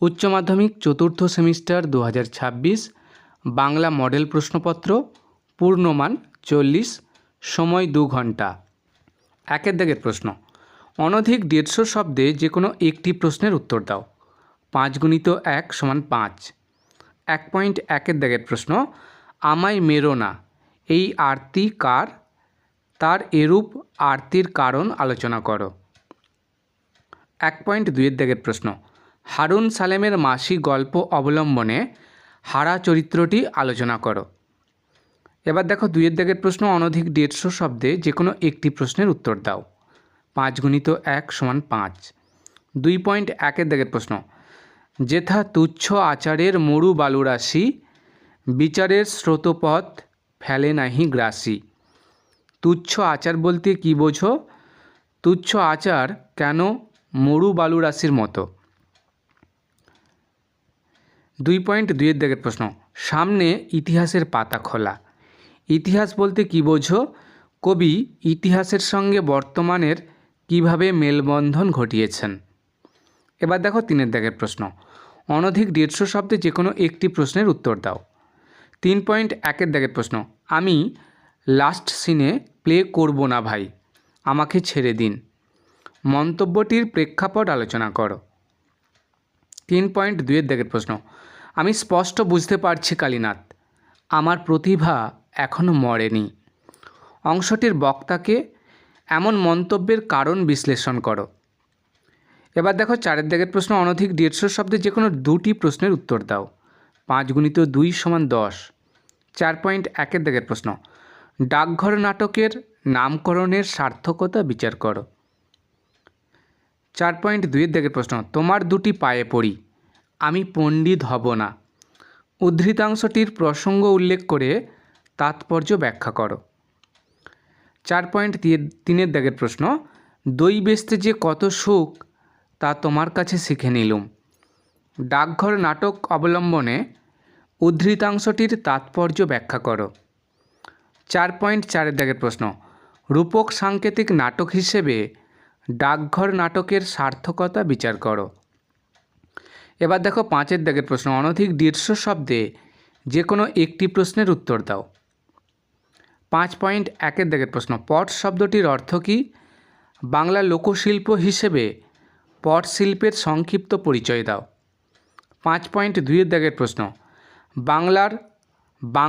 উচ্চ মাধ্যমিক চতুর্থ সেমিস্টার দু হাজার ছাব্বিশ, বাংলা মডেল প্রশ্নপত্র, পূর্ণমান চল্লিশ, সময় দু ঘণ্টা। একের দাগের প্রশ্ন, অনধিক দেড়শো শব্দে যে কোনো একটি প্রশ্নের উত্তর দাও। পাঁচ গুণিত এক সমান পাঁচ। এক পয়েন্ট একের দাগের প্রশ্ন, আমায় মেরো না, এই আরতি কার? তার এরূপ আরতির কারণ আলোচনা করো। এক পয়েন্ট দুইয়ের দাগের প্রশ্ন হারুন সালেমের মাসি গল্প অবলম্বনে হারা চরিত্রটি আলোচনা করো। এবার দেখো দুইয়ের দাগের প্রশ্ন, অনধিক দেড়শো শব্দে যে কোনো একটি প্রশ্নের উত্তর দাও। পাঁচ গুণিত এক সমান পাঁচ। দুই পয়েন্ট একের দাগের প্রশ্ন, যেথা তুচ্ছ আচারের মরু বালুরাশি, বিচারের স্রোতপথ ফেলে নাহি গ্রাসী। তুচ্ছ আচার বলতে কি বোঝো? তুচ্ছ আচার কেন মরু বালু রাশির মতো? দুই পয়েন্ট দুইয়ের দিকের প্রশ্ন। সামনে ইতিহাসের পাতা খোলা। ইতিহাস বলতে কি বোঝো? কবি ইতিহাসের সঙ্গে বর্তমানের কীভাবে মেলবন্ধন ঘটিয়েছেন? এবার দেখো তিনের দাগের প্রশ্ন। অনধিক দেড়শো শব্দে যে কোনো একটি প্রশ্নের উত্তর দাও। তিন পয়েন্ট একের দাগের প্রশ্ন। আমি লাস্ট সিনে প্লে করব না ভাই, আমাকে ছেড়ে দিন। মন্তব্যটির প্রেক্ষাপট আলোচনা করো। তিন পয়েন্ট দুইয়ের দাগের প্রশ্ন। আমি স্পষ্ট বুঝতে পারছি, কালীনাথ। আমার প্রতিভা এখনও মরেনি। অংশটির বক্তাকে এমন মন্তব্যের কারণ বিশ্লেষণ করো। এবার দেখো চারের দাগের প্রশ্ন, অনধিক দেড়শো শব্দে যে কোনো দুটি প্রশ্নের উত্তর দাও। পাঁচ গুণিত দুই সমান দশ। চার পয়েন্ট একের দাগের প্রশ্ন, ডাকঘর নাটকের নামকরণের সার্থকতা বিচার করো। চার পয়েন্ট দুইয়ের দাগের প্রশ্ন, তোমার দুটি পায়ে পড়ি, আমি পণ্ডিত হব না। উদ্ধৃতাংশটির প্রসঙ্গ উল্লেখ করে তাৎপর্য ব্যাখ্যা করো। চার পয়েন্ট তিনের দাগের প্রশ্ন দই বেচতে যে কত সুখ, তা তোমার কাছে শিখে নিলুম। ডাকঘর নাটক অবলম্বনে উদ্ধৃতাংশটির তাৎপর্য ব্যাখ্যা করো। চার পয়েন্ট চারের দাগের প্রশ্ন, রূপক সাংকেতিক নাটক হিসেবে ডাকঘর নাটকের সার্থকতা বিচার করো। এবার দেখো পাঁচের দাগের প্রশ্ন, অনধিক দেড়শো শব্দে যে কোনো একটি প্রশ্নের উত্তর দাও। পাঁচ পয়েন্ট একের দাগের প্রশ্ন, পট শব্দটির অর্থ কী? বাংলা লোকশিল্প হিসেবে পট শিল্পের সংক্ষিপ্ত পরিচয় দাও। পাঁচ পয়েন্ট দুইয়ের দাগের প্রশ্ন, বাংলার বাংলা